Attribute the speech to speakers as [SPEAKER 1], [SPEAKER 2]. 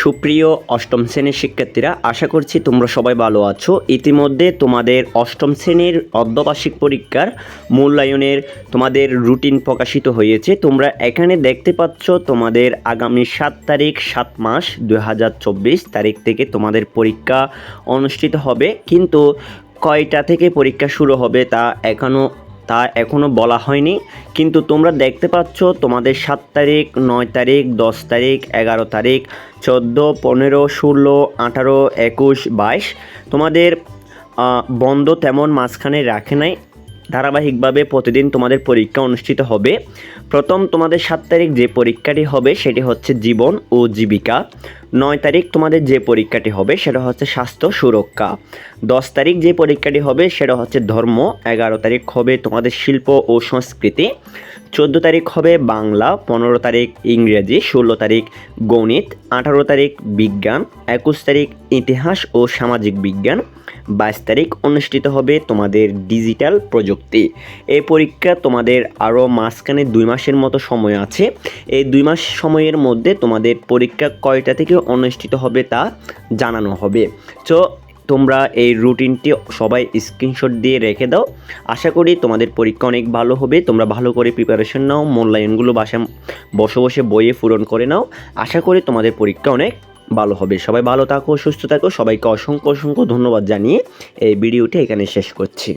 [SPEAKER 1] সুপ্রিয় অষ্টম শ্রেণির শিক্ষার্থীরা, আশা করছি তোমরা সবাই ভালো আছো। ইতিমধ্যে তোমাদের অষ্টম শ্রেণির অর্ধবার্ষিক পরীক্ষার মূল্যায়নের তোমাদের রুটিন প্রকাশিত হয়েছে। তোমরা এখানে দেখতে পাচ্ছ তোমাদের আগামী সাত তারিখ, সাত মাস দু হাজার চব্বিশ তারিখ থেকে তোমাদের পরীক্ষা অনুষ্ঠিত হবে। কিন্তু কয়টা থেকে পরীক্ষা শুরু হবে তা এখনও তা এখনও বলা হয়নি। কিন্তু তোমরা দেখতে পাচ্ছ তোমাদের সাত তারিখ, নয় তারিখ, দশ তারিখ, এগারো তারিখ, চোদ্দ, পনেরো, ষোলো, আঠারো, একুশ, বাইশ। তোমাদের বন্ধ তেমন মাঝখানে রাখে নাই। ধারাবাহিকভাবে প্রতিদিন তোমাদের পরীক্ষা অনুষ্ঠিত হবে। প্রথম তোমাদের সাত তারিখ যে পরীক্ষাটি হবে সেটি হচ্ছে জীবন ও জীবিকা। নয় তারিখ তোমাদের যে পরীক্ষাটি হবে সেটা হচ্ছে স্বাস্থ্য সুরক্ষা। দশ তারিখ যে পরীক্ষাটি হবে সেটা হচ্ছে ধর্ম। এগারো তারিখ হবে তোমাদের শিল্প ও সংস্কৃতি। চোদ্দ তারিখ হবে বাংলা, পনেরো তারিখ ইংরেজি, ষোলো তারিখ গণিত, আঠারো তারিখ বিজ্ঞান, একুশ তারিখ ইতিহাস ও সামাজিক বিজ্ঞান, বাইশ তারিখ অনুষ্ঠিত হবে তোমাদের ডিজিটাল প্রযুক্তি। এই পরীক্ষা তোমাদের আরও মাঝখানে দুই মাসের মতো সময় আছে। এই দুই মাস সময়ের মধ্যে তোমাদের পরীক্ষা কয়টা থেকে অনুষ্ঠিত হবে তা জানানো হবে। তো তোমরা এই রুটিনটি সবাই স্ক্রিনশট দিয়ে রেখে দাও। আশা করি তোমাদের পরীক্ষা অনেক ভালো হবে। তোমরা ভালো করে প্রিপারেশন নাও মূল্যায়নগুলো বাসা বসে বসে বইয়ে পূরণ করে নাও। আশা করি তোমাদের পরীক্ষা অনেক ভালো হবে। সবাই ভালো থাকো, সুস্থ থাকো। সবাইকে অসংখ্য অসংখ্য ধন্যবাদ জানিয়ে এই ভিডিওটি এখানে শেষ করছি।